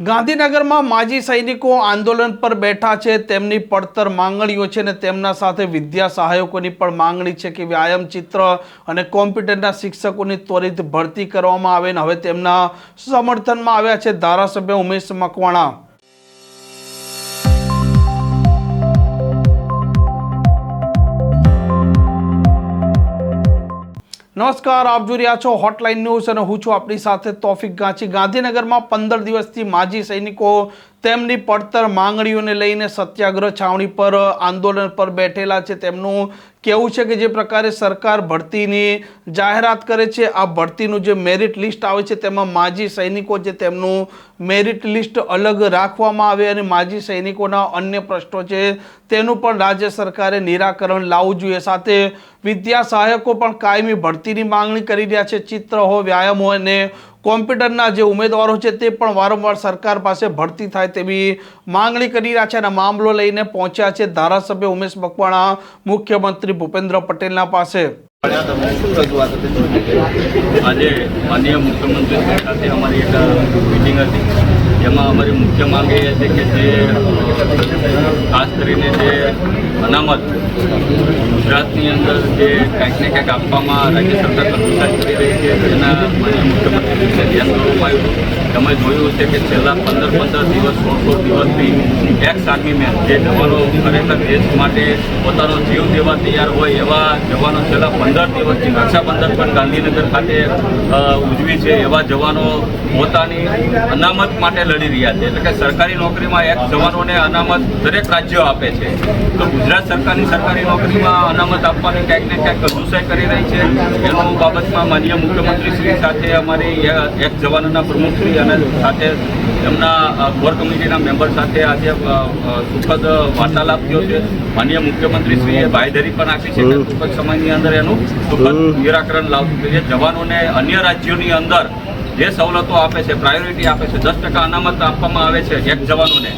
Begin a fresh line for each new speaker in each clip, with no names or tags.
ગાંધીનગરમાં માજી સૈનિકો આંદોલન પર બેઠા છે. તેમની પડતર માંગણીઓ છે ને તેમના સાથે વિદ્યા સહાયકોની પણ માંગણી છે કે વ્યાયામ ચિત્ર અને કોમ્પ્યુટરના શિક્ષકોની ત્વરિત ભરતી કરવામાં આવે ને હવે તેમના સમર્થનમાં આવ્યા છે ધારાસભ્ય ઉમેશ મકવાણા. નમસ્કાર, આપ જોઈ રહ્યા છો હોટલાઇન ન્યૂઝ અને હું છું આપણી સાથે તોફિક ગાંચી ગાંધીનગરમાં પંદર દિવસથી માજી સૈનિકો તેમની પડતર માંગણીઓને લઈને સત્યાગ્રહ છાવણી પર આંદોલન પર બેઠેલા છે. તેમનું કેવું છે કે જે પ્રકારે સરકાર ભરતીની જાહેરાત કરે છે, આ ભરતીનું જે મેરિટ લિસ્ટ આવે છે, તેમાં માજી સૈનિકો જે તેમનું મેરિટ લિસ્ટ અલગ રાખવામાં આવે અને માજી સૈનિકોના અન્ય પ્રશ્નો છે, તેનું પણ રાજ્ય સરકારે નિરાકરણ લાવવું જોઈએ. સાથે વિદ્યા સહાયકો પણ કાયમી ભરતીની માંગણી કરી રહ્યા છે. ચિત્ર હો, વ્યાયામ હોય અને કોમ્પ્યુટરના જે ઉમેદવારો છે તે પણ વારંવાર સરકાર પાસે ભરતી થાય તેવી માંગણી કરી રહ્યા છે અને મામલો લઈને પહોંચ્યા છે ધારાસભ્ય ઉમેશ મકવાણા મુખ્યમંત્રી ભૂપેન્દ્ર પટેલના પાસે.
આજે માનનીય મુખ્યમંત્રી સાથે અમારી એક મિટિંગ હતી. જેમાં અમારી મુખ્ય માંગ એ હતી કે જે ખાસ કરીને જે અનામત ગુજરાતની અંદર જે કંઈક ને કંઈક આપવામાં રાજ્ય સરકાર કરી રહી છે તેના માનનીય મુખ્યમંત્રીશ્રીને ધ્યાન દોરવામાં આવ્યું તમે જોયું છે કે છેલ્લા પંદર પંદર દિવસ સોળ દિવસથી એક્સ આર્મી મેન જે જવાનો ખરેખર દેશ માટે પોતાનો જીવ દેવા તૈયાર હોય એવા જવાનો છેલ્લા પંદર દિવસથી રક્ષાબંધન પણ ગાંધીનગર ખાતે ઉજવી છે એવા જવાનો પોતાની અનામત માટે લડી રહ્યા છે એટલે કે સરકારી નોકરીમાં એક જવાનોને અનામત દરેક રાજ્યો આપે છે તો ગુજરાત સરકારની સરકારી નોકરીમાં અનામત આપવાની ક્યાંક ને ક્યાંક કસુસાઈ કરી રહી છે એનું બાબતમાં માન્ય મુખ્યમંત્રી શ્રી સાથે અમારી એક જવાનોના પ્રમુખશ્રી અને સાથે એમના કોર કમિટીના મેમ્બર સાથે આજે સુખદ વાર્તાલાપ થયો છે. માનનીય મુખ્યમંત્રીશ્રીએ બાંયધરી પણ આપી છે ટૂંક સમયની અંદર એનું સુખદ નિરાકરણ લાવશું કે જે જવાનોને અન્ય રાજ્યોની અંદર જે સવલતો આપે છે પ્રાયોરિટી આપે છે, દસ ટકા અનામત આપવામાં આવે છે એક જવાનોને,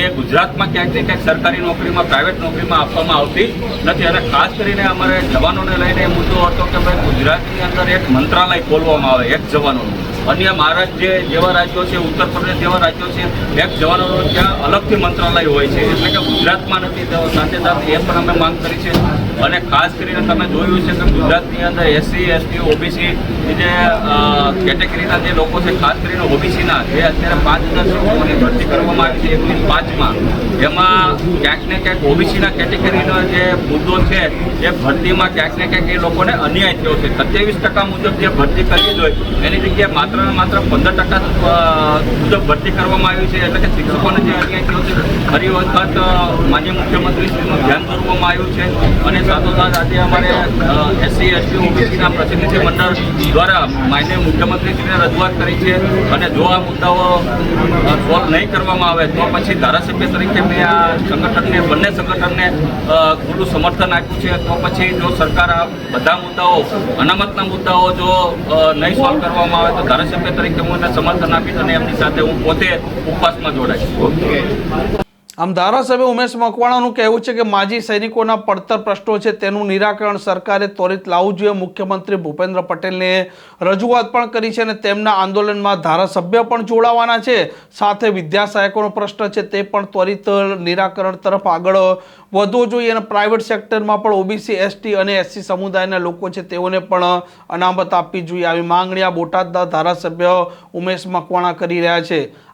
એ ગુજરાતમાં ક્યાંક ને ક્યાંક સરકારી નોકરીમાં પ્રાઇવેટ નોકરીમાં આપવામાં આવતી નથી. અને ખાસ કરીને અમારે જવાનોને લઈને મુદ્દો હતો કે ભાઈ ગુજરાતની અંદર એક મંત્રાલય ખોલવામાં આવે, એક જવાનોનું. અન્ય મહારાષ્ટ્ર જે જેવા રાજ્યો છે, ઉત્તર પ્રદેશ જેવા રાજ્યો છે, એક જવાનોનો ત્યાં અલગથી મંત્રાલય હોય છે. એટલે કે ગુજરાતમાં નથી સાથે સાથે એ પણ અમે માંગ કરી છે. અને ખાસ કરીને તમે જોયું છે કે ગુજરાતની અંદર એસસી એસટી ઓબીસી જે કેટેગરીના જે લોકો છે, ખાસ કરીને ઓબીસીના જે અત્યારે પાંચ હજાર શિક્ષકોની ભરતી કરવામાં આવી છે, એકવીસ પાંચમાં. એમાં ક્યાંક ને ક્યાંક ઓબીસીના કેટેગરીનો જે મુદ્દો છે, એ ભરતીમાં ક્યાંક ને ક્યાંક એ લોકોને અન્યાય થયો છે. સત્યાવીસ ટકા મુજબ જે ભરતી કરવી જોઈએ એની જગ્યાએ માત્ર ને માત્ર પંદર ટકા મુજબ ભરતી કરવામાં આવી છે, એટલે કે શિક્ષકોને જે અન્યાય થયો છે, ફરી વખત માન્ય મુખ્યમંત્રીશ્રીનું ધ્યાન દોરવામાં આવ્યું છે. અને સાથોસાથ આજે અમારે એસસી, એસટી રજૂઆત કરી છે અને જો આ મુદ્દાઓ સોલ્વ નહીં કરવામાં આવે તો પછી ધારાસભ્ય તરીકે મેં આ સંગઠનને, બંને સંગઠનને ખુલ્લું સમર્થન આપ્યું છે. તો પછી જો સરકાર આ બધા મુદ્દાઓ, અનામતના મુદ્દાઓ જો નહીં સોલ્વ કરવામાં આવે તો ધારાસભ્ય તરીકે હું એને સમર્થન આપીશ અને એમની સાથે હું પોતે ઉપવાસમાં જોડાઈશ.
આમ ધારાસભ્ય ઉમેશ મકવાણાનું કહેવું છે કે માજી સૈનિકોના પડતર પ્રશ્નો છે તેનું નિરાકરણ સરકારે ત્વરિત લાવવું જોઈએ. મુખ્યમંત્રી ભૂપેન્દ્ર પટેલને રજૂઆત પણ કરી છે અને તેમના આંદોલનમાં ધારાસભ્ય પણ જોડાવાના છે. સાથે વિદ્યાસહાયકોનો પ્રશ્ન છે તે પણ ત્વરિત નિરાકરણ તરફ આગળ વધવો જોઈએ અને પ્રાઇવેટ સેક્ટરમાં પણ ઓબીસી, એસટી અને એસસી સમુદાયના લોકો છે તેઓને પણ અનામત આપવી જોઈએ. આવી માંગણી આ બોટાદના ધારાસભ્ય ઉમેશ મકવાણા કરી રહ્યા છે.